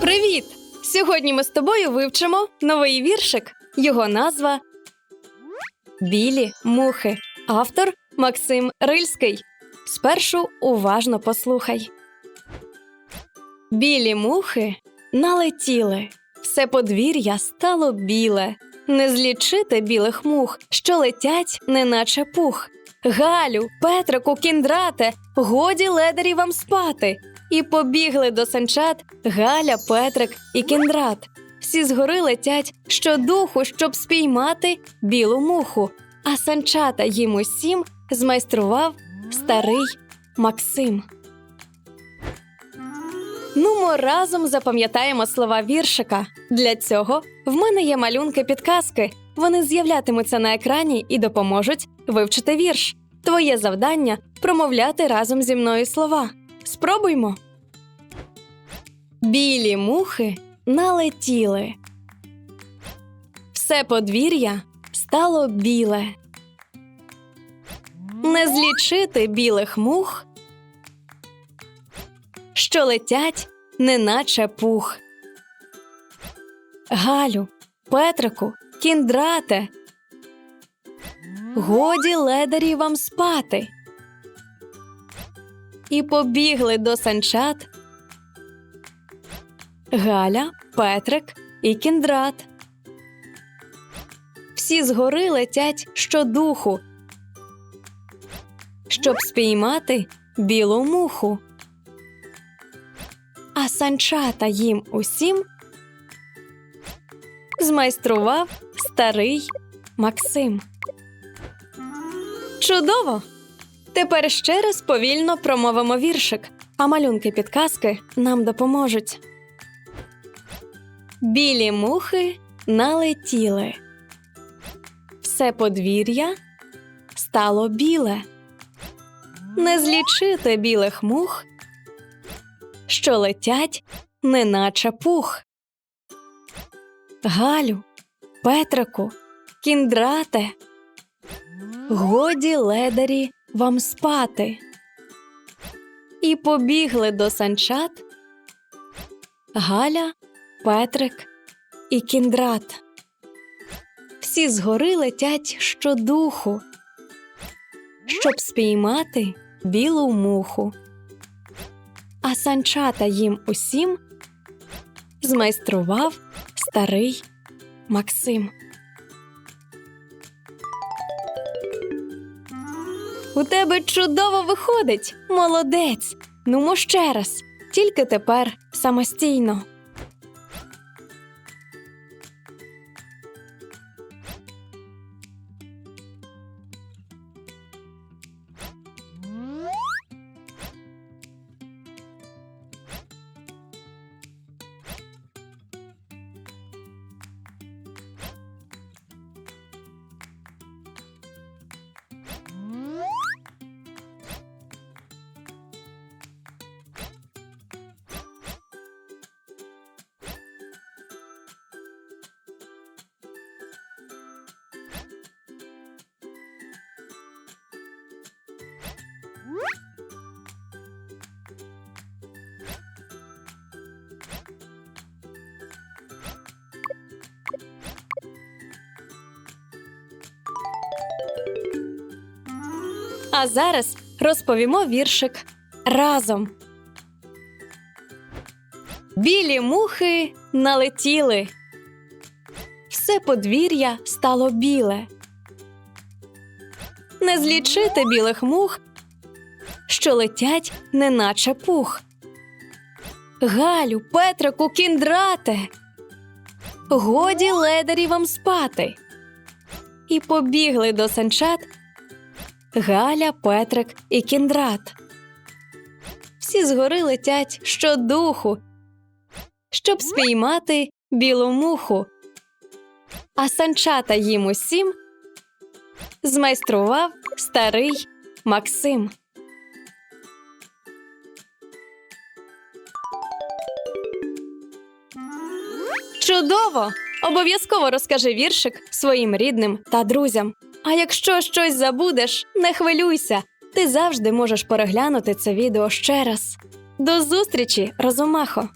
Привіт! Сьогодні ми з тобою вивчимо новий віршик. Його назва Білі мухи. Автор Максим Рильський. Спершу уважно послухай. Білі мухи налетіли. Все подвір'я стало біле. Не злічити білих мух, що летять, неначе пух. Галю, Петрику, кіндрате, годі ледарі вам спати. І побігли до санчат Галя, Петрик і кіндрат. Всі згори летять щодуху, щоб спіймати білу муху. А санчата їм усім змайстрував старий Максим. Нумо разом запам'ятаємо слова віршика. Для цього в мене є малюнки підказки. Вони з'являтимуться на екрані і допоможуть вивчити вірш. Твоє завдання промовляти разом зі мною слова. Спробуймо. Білі мухи налетіли. Все подвір'я стало біле. Не злічити білих мух, що летять, неначе пух. Галю, Петрику, кіндрате. Годі ледарі вам спати. І побігли до санчат. Галя, Петрик і кіндрат. Всі згори летять щодуху, щоб спіймати білу муху. А санчата їм усім змайстрував старий Максим. Чудово! Тепер ще раз повільно промовимо віршик, а малюнки підказки нам допоможуть. Білі мухи налетіли. Все подвір'я стало біле. Не злічити білих мух, що летять, неначе пух. Галю, Петрику, кіндрате, годі ледарі вам спати. І побігли до санчат Галя, Петрик і кіндрат. Всі згори летять щодуху, щоб спіймати білу муху. А санчата їм усім змайстрував старий Максим. У тебе чудово виходить, молодець. Нумо ще раз, тільки тепер самостійно. А зараз розповімо віршик разом. Білі мухи налетіли. Все подвір'я стало біле. Не злічити білих мух, що летять, неначе пух. Галю, Петрику, кіндрате. Годі ледарі вам спати. І побігли до санчат Галя, Петрик і кіндрат. Всі згори летять щодуху, щоб спіймати білу муху. А санчата їм усім змайстрував старий Максим. Чудово! Обов'язково розкажи віршик своїм рідним та друзям. А якщо щось забудеш, не хвилюйся. Ти завжди можеш переглянути це відео ще раз. До зустрічі, Розумахо!